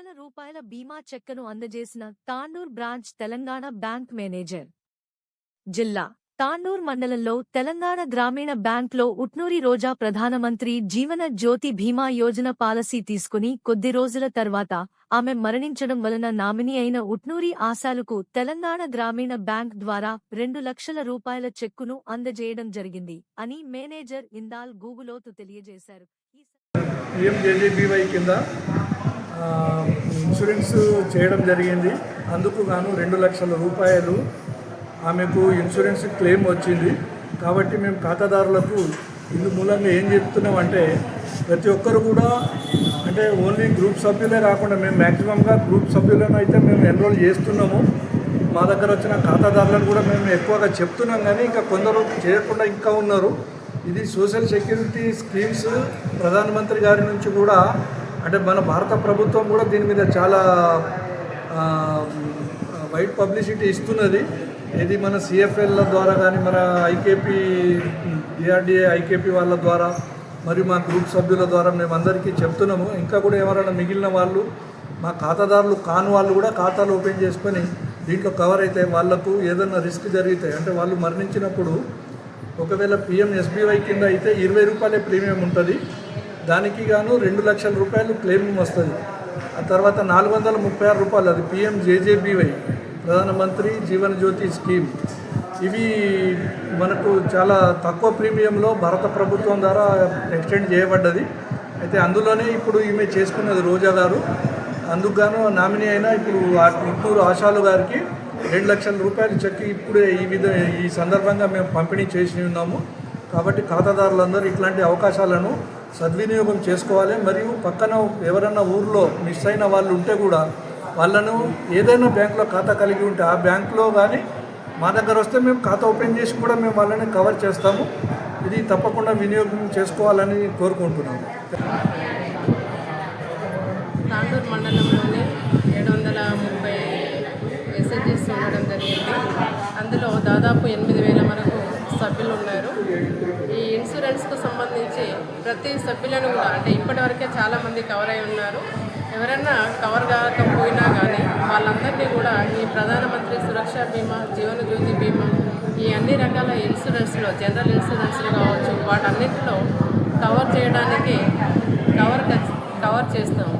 రూపాయల బీమా చెక్కను అందజేసిన Tandur branch Telangana bank manager. జిల్లా తాండూర్ మండలంలో తెలంగాణ గ్రామీణ బ్యాంక్లో ఉట్నూరి రోజా ప్రధానమంత్రి జీవన జ్యోతి బీమా యోజన పాలసీ తీసుకుని కొద్ది రోజుల తర్వాత ఆమె మరణించడం వలన నామినీ అయిన ఉట్నూరి ఆశాలకు తెలంగాణ గ్రామీణ బ్యాంక్ ద్వారా రెండు లక్షల రూపాయల చెక్కును అందజేయడం జరిగింది అని మేనేజర్ ఇందాల్ గూగులోతు తెలియజేశారు. ఇన్సూరెన్స్ చేయడం జరిగింది. అందుకు గాను రెండు లక్షల రూపాయలు ఆమెకు ఇన్సూరెన్స్ క్లెయిమ్ వచ్చింది. కాబట్టి మేము ఖాతాదారులకు ఇందు మూలంగా ఏం చెప్తున్నామంటే ప్రతి ఒక్కరు కూడా అంటే ఓన్లీ గ్రూప్ సభ్యులే కాకుండా మేము మ్యాక్సిమంగా గ్రూప్ సభ్యులను అయితే మేము ఎన్రోల్ చేస్తున్నాము. మా దగ్గర వచ్చిన ఖాతాదారులను కూడా మేము ఎక్కువగా చెప్తున్నాం కానీ ఇంకా కొందరు చేయకుండా ఇంకా ఉన్నారు. ఇది సోషల్ సెక్యూరిటీ స్కీమ్స్ ప్రధానమంత్రి గారి నుంచి కూడా అంటే మన భారత ప్రభుత్వం కూడా దీని మీద చాలా వైట్ పబ్లిసిటీ ఇస్తున్నది. ఇది మన సిఎఫ్ఎల్ ద్వారా కానీ మన ఐకేపీ డిఆర్డిఏ ఐకేపీ వాళ్ళ ద్వారా మరియు మా గ్రూప్ సభ్యుల ద్వారా మేము అందరికీ చెప్తున్నాము. ఇంకా కూడా ఎవరైనా మిగిలిన వాళ్ళు మా ఖాతాదారులు కాని వాళ్ళు కూడా ఖాతాలు ఓపెన్ చేసుకొని దీంట్లో కవర్ అయితే వాళ్ళకు ఏదైనా రిస్క్ జరిగితే అంటే వాళ్ళు మరణించినప్పుడు ఒకవేళ పిఎం ఎస్బీవై కింద అయితే ఇరవై రూపాయలే ప్రీమియం ఉంటుంది. దానికి గాను రెండు లక్షల రూపాయలు క్లెయిమింగ్ వస్తుంది. ఆ తర్వాత నాలుగు వందల ముప్పై ఆరు రూపాయలు అది పిఎం జేజేబీవై ప్రధానమంత్రి జీవన జ్యోతి స్కీమ్. ఇవి మనకు చాలా తక్కువ ప్రీమియంలో భారత ప్రభుత్వం ద్వారా ఎక్స్టెండ్ చేయబడ్డది. అయితే అందులోనే ఇప్పుడు ఈమె చేసుకున్నది రోజా గారు అందుకుగాను నామినీ అయినా ఇప్పుడు ఆ ఆశాలు గారికి రెండు లక్షల రూపాయలు చెక్ ఇప్పుడే ఈ విధ ఈ సందర్భంగా మేము పంపిణీ చేసి ఉన్నాము. కాబట్టి ఖాతాదారులందరూ ఇట్లాంటి అవకాశాలను సద్వినియోగం చేసుకోవాలి. మరియు పక్కన ఎవరన్నా ఊర్లో మిస్ అయిన వాళ్ళు ఉంటే కూడా వాళ్ళను ఏదైనా బ్యాంకులో ఖాతా కలిగి ఉంటే ఆ బ్యాంకులో కానీ మా దగ్గర వస్తే మేము ఖాతా ఓపెన్ చేసి కూడా మేము వాళ్ళని కవర్ చేస్తాము. ఇది తప్పకుండా వినియోగం చేసుకోవాలని కోరుకుంటున్నాము. తాండూరు మండలంలోని ఏడు వందల ముప్పై ఎస్హెచ్ఎస్ ఉండడం జరిగింది. అందులో దాదాపు ఎనిమిది నుంచి ప్రతి సభ్యులను కూడా అంటే ఇప్పటివరకే చాలామంది కవర్ అయి ఉన్నారు. ఎవరైనా కవర్ కాకపోయినా కానీ వాళ్ళందరినీ కూడా ఈ ప్రధానమంత్రి సురక్ష బీమా జీవనజ్యోతి బీమా ఈ అన్ని రకాల ఇన్సూరెన్స్లో జనరల్ ఇన్సూరెన్స్లు కావచ్చు వాటన్నిటిలో కవర్ చేయడానికి కవర్ కవర్ చేస్తాము.